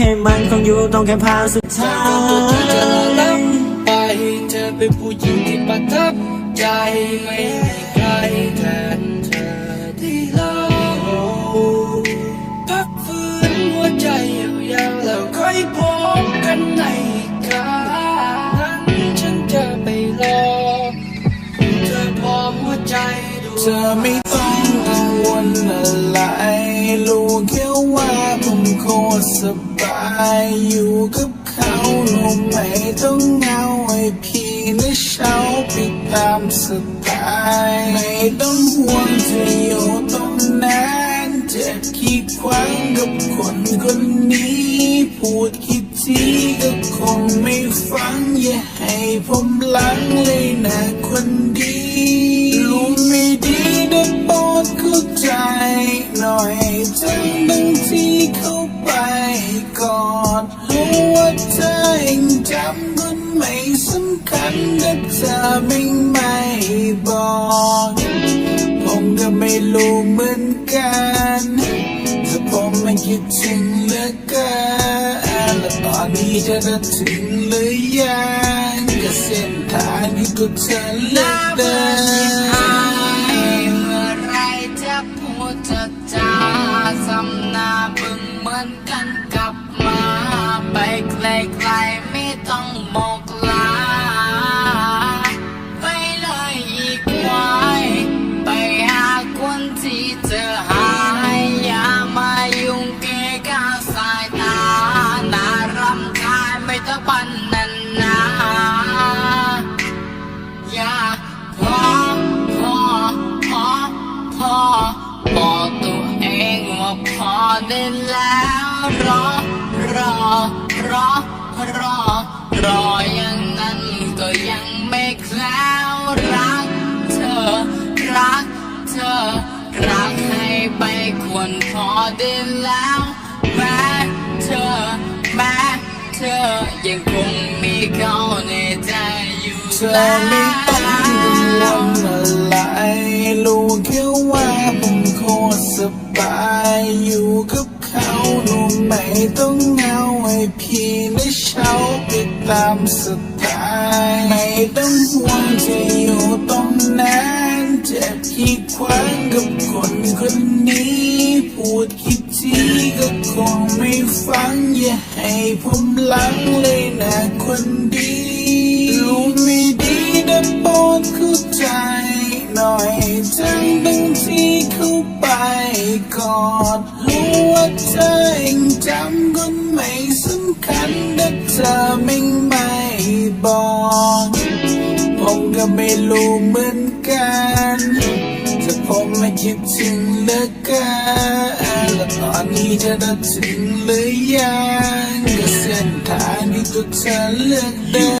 ให้มันคงอยู่ตรงแค่พานสุดท้าตัวที่จะยล้ำไป เธอเป็นผู้หญิงที่ประทับใจไม่มีใครแทนเธอที่เราพักฟื้นหัวใจยาวๆแล้วค่อยพบกันในครานั้นฉันจะไปรอ เธอพร้อมหัวใจดูเธอไม่ต้องกังวลอะไรรู้แค่ว่าผมโคตรสบาย อยู่กับเขาหนูไม่ต้องเหงาไอ้พี่และเช้าไปตามสไตล์ไม่ต้องห่วงจะอยู่ตรงนั้นจะคิดขวางกับคนคนนี้ พูดคิดทีก็คงไม่ฟังอย่าให้ผมหลังเลยนะคนดีรู้ไม่ดีได้โปรดเข้าใจหน่อยทั้า ไม่สำคัญแต่เธอไม่ไม่บอกผมก็ไม่รู้เหมือนกันแต่ผมมันคิดถึงเหลือเกินและตอนนี้จะได้ถึงหรือยังกับเส้นทางที่ตัวเธอเลือกเดินเมื่อไรจะพูดจะจาสำนาบึงเหมือนกัน เธอหายอย่ามายุ่งเกะกะสายตาน่ารำคาญไม่ต้องปันนันนาอย่าพอพอพอพอบอกตัวเองว่าพอได้แล้วรอรอรอรอรออย่างนั้นก็ยังไม่แคล้ว วรพอได้แล้วแม้เธอแม้เธอยังคงมีเขาในใจอยู่เธอไม่ต้องกังวลอะไรรู้แค่ว่าผมโคตรสบายอยู่กับเขาหนูไม่ต้องเหงาไอ้พี่และเช้าไปตามสไตล์ไม่ต้องห่วงจะอยู่ตรงนั้นจะคิดขวางกับคนคน ผมหลังเลยนะคนดีรู้ไม่ดีได้โปรดเข้าใจหน่อยทั้งบางทีเข้าไปกอนรู้ว่าเธอเองจำคนไม่สำคัญแต่เธอไม่ไม่บอก ผมก็ไม่รู้เหมือนกัน แต่ผมไม่คิดถึงเหลือเกินและตอนนี้จะได้ถึงหรือยังกับเส้นทางที่ตัวเธอเลือกเดิน